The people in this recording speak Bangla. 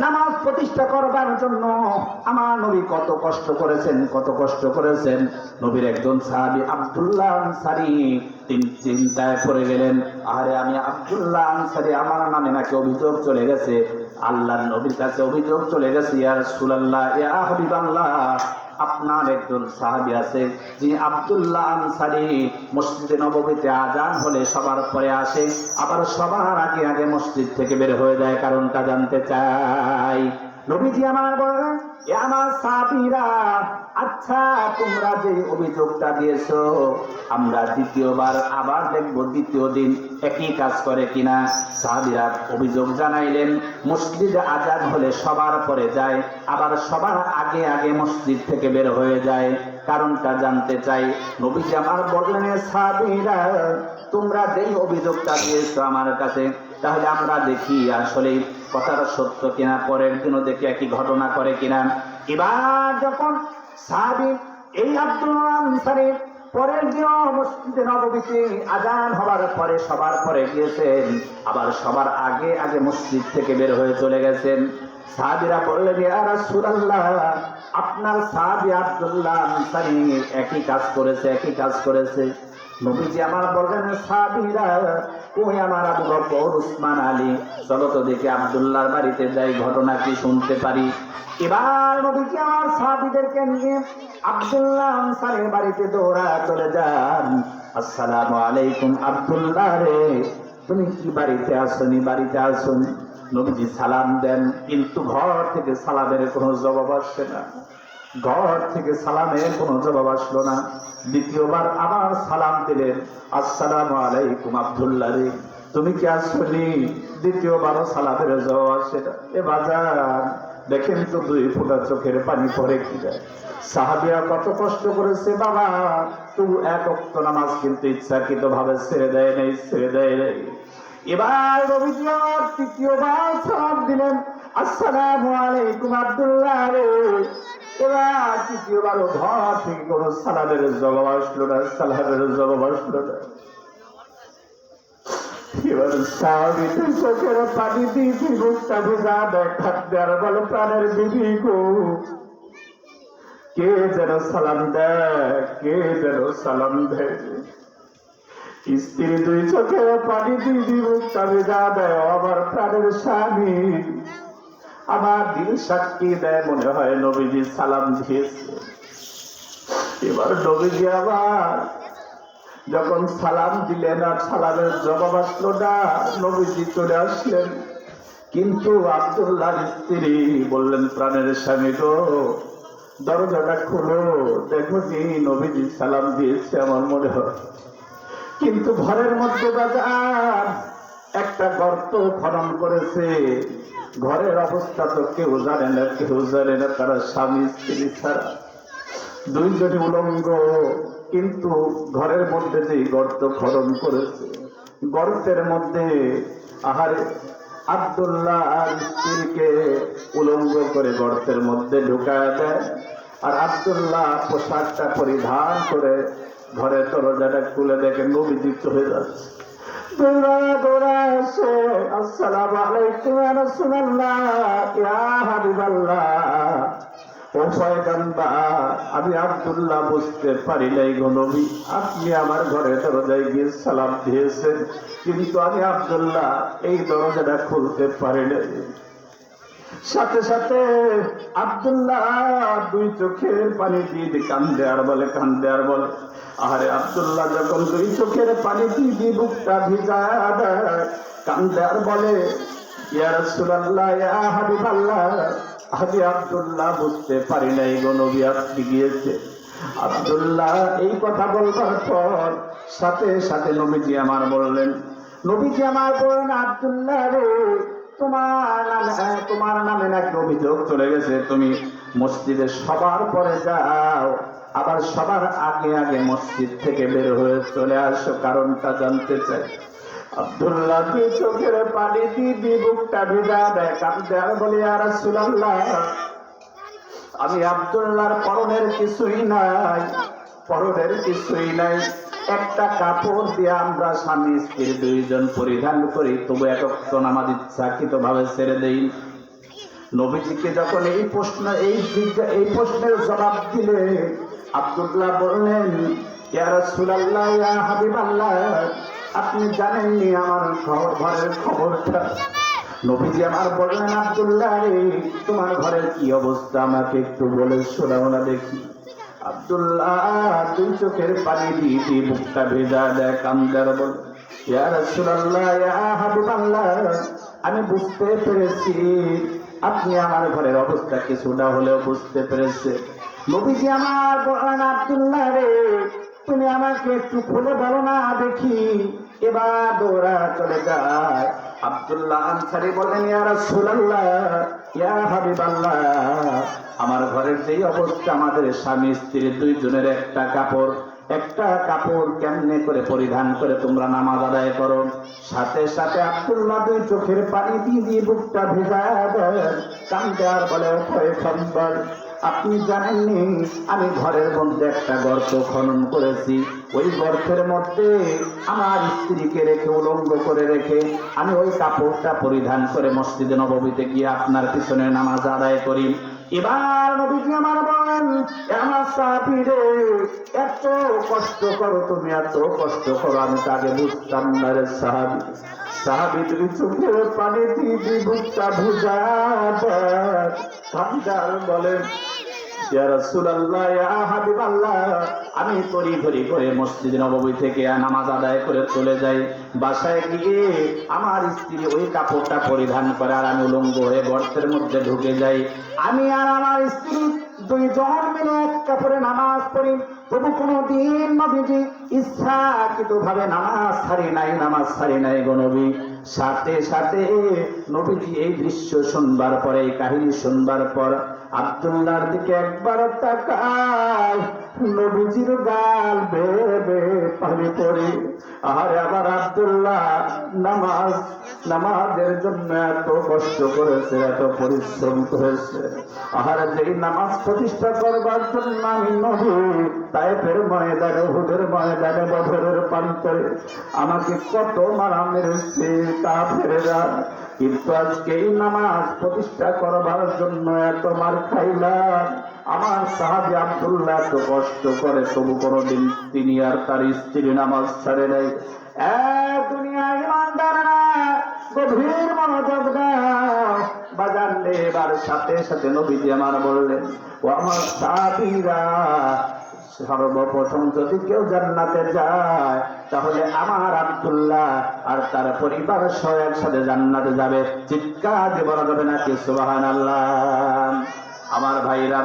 নামাজ প্রতিষ্ঠা করবার জন্য আমার নবী কত কষ্ট করেছেন, কত কষ্ট করেছেন। নবীর একজন সাহাবি আব্দুল্লাহ আনসারি, তিনি চিন্তায় পড়ে গেলেন, আরে আমি আব্দুল্লাহ আনসারি, আমার নামে নাকি অভিযোগ চলে গেছে আল্লাহর নবীর কাছে অভিযোগ চলে গেছে, ইয়া সুলাল্লাহ ইয়া আপনার একজন সাহাবি আছে যিনি আবদুল্লাহ আনসারি। মসজিদে নবমীতে আজান হলে সবার পরে আসে, আবার সবার আগে আগে মসজিদ থেকে বের হয়ে যায়, কারণটা জানতে চাই। নবীজি আমার বলেন এ আমার সাহাবীরা আচ্ছা তোমরা যে অভিযোগটা দিয়েছ, আমরা দ্বিতীয়বার আবার দেখব দ্বিতীয় দিন একই কাজ করে কিনা। সাহাবিরা অভিযোগ জানাইলেন, মসজিদে আজাদ হলে সবার পরে যায়, আবার সবার আগে আগে মসজিদ থেকে বের হয়ে যায়। কারণটা জানতে চাই, নবীজি আমার বললেন, "এ সাহাবীরা, তোমরা যেই অভিযোগটা দিয়েছ আমার কাছে, তাহলে আমরা দেখি আসলে কথাটা সত্য কিনা, পরের দিনও দেখি একই ঘটনা করে কিনা। এবার যখন সাহাবী এই আনসারী পরের দিন মসজিদে নববীতে আজান হবার পরে সবার পরে গিয়েছেন, আবার সবার আগে আগে মসজিদ থেকে বের হয়ে চলে গেছেন। সাহাবিরা বললেন রাসূলুল্লাহ, আপনার সাহাবী আব্দুল্লাহ আনসারী একই কাজ করেছে, একই কাজ করেছে। নবীজি আমার বললেন সাবিরা ওই আমার আবু বকর, উসমান আলী, চলো তো দেখি আব্দুল্লাহর বাড়িতে যাই, ঘটনা কি শুনতে পারি। এবার নবীজি আমার সাহাবীদেরকে নিয়ে আব্দুল্লাহ আনসারের বাড়িতে দৌড়া চলে যান। আসসালামু আলাইকুম আব্দুল্লাহ রে, তুমি কি বাড়িতে আসনি? বাড়িতে আসনি। নবীজি সালাম দেন, কিন্তু ঘর থেকে সালামের কোনো জবাব আসছে না। ঘর থেকে সালামের কোনো জবাব আসলো না। দ্বিতীয়বার আবার সালাম দিলেন। আসসালামু আলাইকুম আব্দুল্লাহ রে, তুমি কি আসনি দ্বিতীয়বারও সালামের জবাব আসে না। এ বাজার দেখেন তো দুই ফোঁটা চোখের পানি পরে কি যায়। সাহাবিয়া কত কষ্ট করেছে, বাবা। তবু এক অক্ত নামাজ কিন্তু ইচ্ছাকৃত ভাবে ছেড়ে দেয় নেই, ছেড়ে দেয় নাই। এবার আমার তৃতীয়বার সালাম দিলেন। আসসালামু আলাইকুম আব্দুল্লাহ রে। এবার তৃতীয়বার ঘর থেকে কোন জবাব আসলো না জবাব আসলো না। চোখের ভেজা কে যেন সালাম কে যেন স্ত্রী দুই চোখে পানি দিয়ে দিব তবে যা দেয় আমার প্রাণের স্বামী। আমার দিল সাক্ষী দেয় মনে হয় নবীজি সালাম দিয়েছে। এবার নবীজি আবার যখন সালাম দিলেন আর সালামের জবাব আসলো না, নবীজি চলে আসলেন। কিন্তু আব্দুল্লাহর স্ত্রী বললেন, প্রাণের স্বামী গো, দরজাটা খুলো, দেখো কি নবীজি সালাম দিয়েছে আমার মনে হয়। কিন্তু ঘরের মধ্যে বাজার একটা গর্ত খনন করেছে। ঘরের অবস্থা তো কেউ জানে না, কেউ জানে না তারা স্বামী, স্ত্রী ছাড়া। দুইজনে উলঙ্গ, কিন্তু ঘরের মধ্যে যে গর্ত খনন করেছে, গর্তের মধ্যে আহারে আব্দুল্লাহ স্ত্রীকে উলঙ্গ করে গর্তের মধ্যে ঢুকায় দেয়। আর আব্দুল্লাহ পোশাকটা পরিধান করে ঘরের দরজাটা খুলে দেখে নবীজি হয়ে যাচ্ছে। আমি আব্দুল্লাহ বুঝতে পারি নাই গো আপনি আমার ঘরে দরজায় গিয়ে সালাম দিয়েছেন, কিন্তু আমি আব্দুল্লাহ এই দরজাটা খুলতে পারি নাই। সাথে সাথে আব্দুল্লাহ দুই চোখের পানি দিয়ে কান্দে আর বলে, কান্দে আর বলে। আরে আব্দুল্লাহ, যখন দুই চোখের পানি দিয়ে বুকটা ভিজা দেয়, কান্দে আর বলে, ইয়া আব্দুল্লাহ, বুঝতে পারি নাই গো আপনি গিয়েছে। আব্দুল্লাহ এই কথা বলবার পর সাথে সাথে নবীজি আমার বললেন, নবীজি আমার বললেন, আব্দুল্লাহ রে তোমার নামে হ্যাঁ, তোমার নামে নাকি অভিযোগ চলে গেছে। তুমি মসজিদে সবার পরে যাও। আবার সবার আগে আগে মসজিদ থেকে বের হয়ে চলে আসো কারণটা জানতে চাই। আব্দুল্লাহ দুই চোখের পানি দিয়ে বুকটা ভিজা দেয় কাঁদতে আর বলি আর রাসূলুল্লাহ আমি আব্দুল্লাহর পরনের কিছুই নাই পরনের কিছুই নাই। একটা কাপড় দিয়ে আমরা স্বামী, স্ত্রী দুইজন পরিধান করি, তবু একক নামাজ ইচ্ছাকৃত ভাবে ছেড়ে দেই। নবীজিকে যখন এই প্রশ্ন, এই এই প্রশ্নের জবাব দিলে আব্দুল্লাহ বললেন আপনি জানেননি আমার ঘর, ঘরের খবরটা? নবীজি আমার বললেন, আব্দুল্লাহ তোমার ঘরের কি অবস্থা আমাকে একটু বলে শোনাও না দেখি। দুই চোখের পানি ভেজা কান্দার বল। আমি বুঝতে পেরেছি। আপনি আমার ঘরের অবস্থা কিছুটা হলেও বুঝতে পেরেছে। নবীজি আমার বলেন, আব্দুল্লাহ রে, তুমি আমাকে একটু খুলে বলো না দেখি। এবার দৌড়া চলে যায় আব্দুল্লাহ আনসারি বলেন আমার ঘরের যেই অবস্থা, আমাদের স্বামী, স্ত্রী দুইজনের একটা কাপড় একটা কাপড় কেমনে করে পরিধান করে তোমরা নামাজ আদায় করো? সাথে সাথে আব্দুল্লাহ দুই চোখের পানি দিয়ে বুকটা ভেজা দেন কান্দে আর বলে ভয় সম্বর আপনি জানেননি আমি ঘরের মধ্যে একটা গর্ত খনন করেছি। ওই গর্তের মধ্যে আমার স্ত্রীকে রেখে, উলঙ্গ করে রেখে আমি ওই কাপড়টা পরিধান করে মসজিদে নবমীতে গিয়ে আপনার পিছনে নামাজ আদায় করি। এবার নবীজি আমার বলেন, "এ আমার সাহাবীরে, এত কষ্ট করো তুমি, এত কষ্ট করো, আমি তাকে বুঝতাম না রে সাহাবি। সাহাবি তুমি চোখের পানি দিয়ে বুকটা ভুজা বলেন আমি তরি ধরি করে মসজিদ নববী থেকে নামাজ আদায় করে চলে যাই। বাসায় গিয়ে আমার স্ত্রী ওই কাপড়টা পরিধান করে আর আমি উলঙ্গ হয়ে গর্তের মধ্যে ঢুকে যাই। আমি আর আমার স্ত্রী দুইজন মিলে এক কাপড়ে নামাজ পড়ি। তবু কোনো দিন নবীজি ইচ্ছাকৃত ভাবে নামাজ ছাড়ি নাই, নামাজ ছাড়ি নাই গো সাথে সাথে নবীজি এই দৃশ্য শুনবার পরে, এই কাহিনী শুনবার পর আব্দুল্লাহর দিকে একবার তাকায়। নবীজির গাল বেবে পানি পড়ে। আর আবার আব্দুল্লাহ, নামাজ, নামাজের জন্য এত কষ্ট করেছে, এত পরিশ্রম করেছে। আর যেই নামাজ প্রতিষ্ঠা করবার জন্য আমি নবী, তাইফের ময়দানে, হুদের ময়দানে বছরের প্রান্তরে আমাকে কত মারা মেরেছে তা ফেরেরা কিন্তু আজকে এই নামাজ প্রতিষ্ঠা করবার জন্য এত মার খাইলাম। আমার সাহাবি আব্দুল্লাহ এত কষ্ট করে তবু কোনোদিন তিনি আর তার স্ত্রী নামাজ ছাড়ে নাই। সর্বপ্রথম যদি কেউ জান্নাতে যায়, তাহলে আমার আব্দুল্লাহ আর তার পরিবার সহ একসাথে জান্নাতে যাবে। চিৎকার বলা যাবে নাকি সুবাহান আল্লাহ আমার ভাইরা